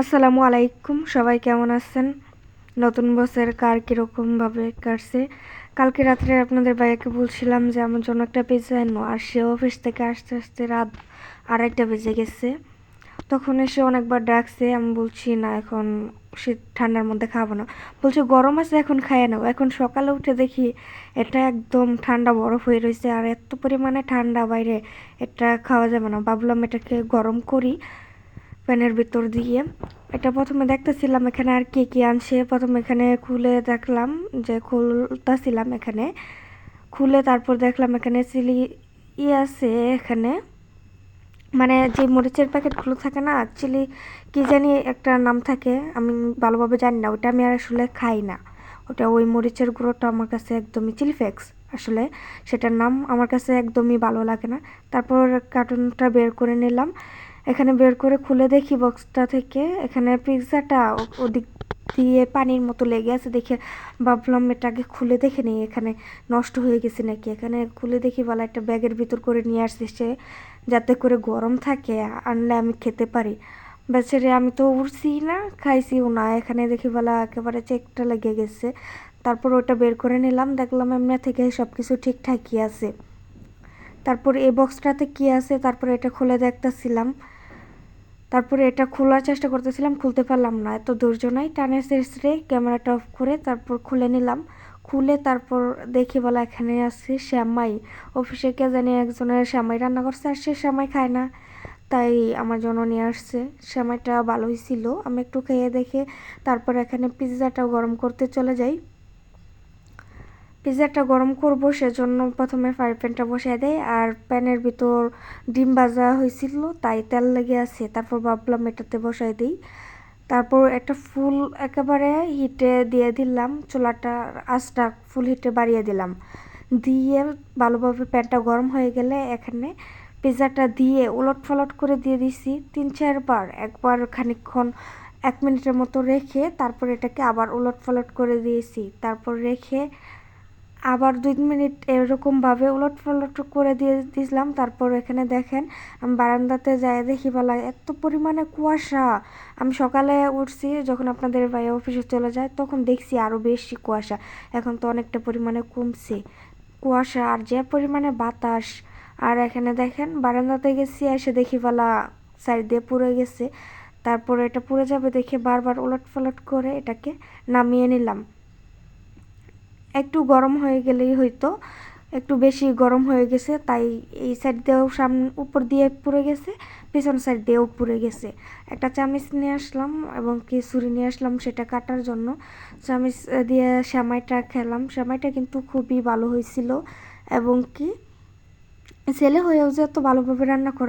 আসসালামু আলাইকুম, সবাই কেমন আছেন? নতুন বছর কার কীরকমভাবে কাটছে? কালকে রাত্রে আপনাদের ভাইয়াকে বলছিলাম যে আমার জন্য একটা পিৎজা এনো আর সে অফিস থেকে আসতে আসতে রাত আড়াইটা বেজে গেছে। তখন এসে অনেকবার ডাকছে, আমি বলছি, না, এখন শীত, ঠান্ডার মধ্যে খাব না। বলছে, গরম আছে, এখন খাইয়ে নাও। এখন সকালে উঠে দেখি এটা একদম ঠান্ডা বরফ হয়ে রয়েছে আর এত পরিমাণে ঠান্ডা বাইরে, এটা খাওয়া যাবে না। ভাবলাম এটাকে গরম করি। প্যানের ভিতর দিয়ে। এটা প্রথমে দেখতেছিলাম এখানে আর কে কি আনছে। প্রথমে এখানে খুলে দেখলাম যে খুলতেছিলাম এখানে। খুলে তারপর দেখলাম এখানে চিলি ই আছে এখানে। মানে যে মরিচের প্যাকেটগুলো থাকে না, চিলি কি জানি একটা নাম থাকে, আমি ভালোভাবে জানি না ওটা আমি আর আসলে খাই না। ওটা ওই মরিচের গুঁড়োটা আমার কাছে একদমই চিলি ফ্লেক্স আসলে, সেটার নাম আমার কাছে একদমই ভালো লাগে না। তারপর কার্টুনটা বের করে নিলাম। এখানে বের করে খুলে দেখি বক্সটা থেকে। এখানে পিৎজাটা ওদিক দিয়ে পানির মতো লেগে আছে দেখে ভাবলাম এটাকে খুলে দেখে নিই, এখানে নষ্ট হয়ে গেছে নাকি? এখানে খুলে দেখি বলা একটা ব্যাগের ভিতর করে নিয়ে আসছে সে, যাতে করে গরম থাকে, আনলে আমি খেতে পারি। বেচারে আমি তো উড়ছি না, খাইছিও না। এখানে দেখি বলা একেবারে চেকটা লেগে গেছে। তারপর ওটা বের করে নিলাম, দেখলাম এমনি থেকে সব কিছু ঠিকঠাকই আছে। তারপর এই বক্সটাতে কি আছে, তারপর এটা খুলে দেখতেছিলাম। তারপরে এটা খোলার চেষ্টা করতেছিলাম, খুলতে পারলাম না। এত ধৈর্য নাই টানে শেষরে ক্যামেরাটা অফ করে তারপর খুলে নিলাম। খুলে তারপর দেখি বলা এখানে আছে শ্যামাই। অফিসে কে জানি একজনের শ্যামাই রান্না করছে আর সে শ্যামাই খায় না। তাই আমার জন্য নিয়ে আসছে। শ্যামাইটা ভালোই ছিল। আমি একটু খেয়ে দেখে তারপর এখানে পিৎজাটা গরম করতে চলে যাই। পিৎজাটা গরম করব, সেজন্য প্রথমে ফ্রাই প্যানটা বসিয়ে দেয় আর প্যানের ভিতর ডিম ভাজা হয়েছিল, তাই তেল লেগে আছে, তারপর ভাবলাম এটাতে বসাই দিই। তারপর একটা ফুল একেবারে হিটে দিয়ে দিলাম, চুলাটা, আঁচটা ফুল হিটে বাড়িয়ে দিলাম। দিয়ে ভালোভাবে প্যানটা গরম হয়ে গেলে এখানে পিৎজাটা দিয়ে উলট ফলট করে দিয়ে দিছি তিন চারবার, একবার খানিকক্ষণ এক মিনিটের মতো রেখে তারপর এটাকে আবার উলট ফলট করে দিয়েছি। তারপর রেখে আবার দুই মিনিট এরকমভাবে উলট পালট করে দিয়ে দিয়েছিলাম তারপর এখানে দেখেন, আমি বারান্দাতে যাই দেখি বলা এত পরিমাণে কুয়াশা। আমি সকালে উঠছি, যখন আপনাদের ভাইয়া অফিসে চলে যায়, তখন দেখছি আরও বেশি কুয়াশা। এখন তো অনেকটা পরিমাণে কমছে কুয়াশা, আর যে পরিমাণে বাতাস। আর এখানে দেখেন, বারান্দাতে গেছি, এসে দেখি বলা সাইড দিয়ে পুড়ে গেছে। তারপরে এটা পুড়ে যাবে দেখে বারবার উলট পালট করে এটাকে নামিয়ে নিলাম। একটু গরম হয়ে গেলেই হয়তো, একটু বেশি গরম হয়ে গেছে, তাই এই সাইড দিয়েও সামনে উপর দিয়ে পুড়ে গেছে, পেছন সাইড দিয়েও পুড়ে গেছে। একটা চামিচ নিয়ে আসলাম এবং কি ছুরি নিয়ে আসলাম সেটা কাটার জন্য। চামিচ দিয়ে শ্যামাইটা খেলাম। শ্যামাইটা কিন্তু খুবই ভালো হয়েছিল। এবং কি, ছেলে হয়েও যে এত ভালোভাবে রান্না করা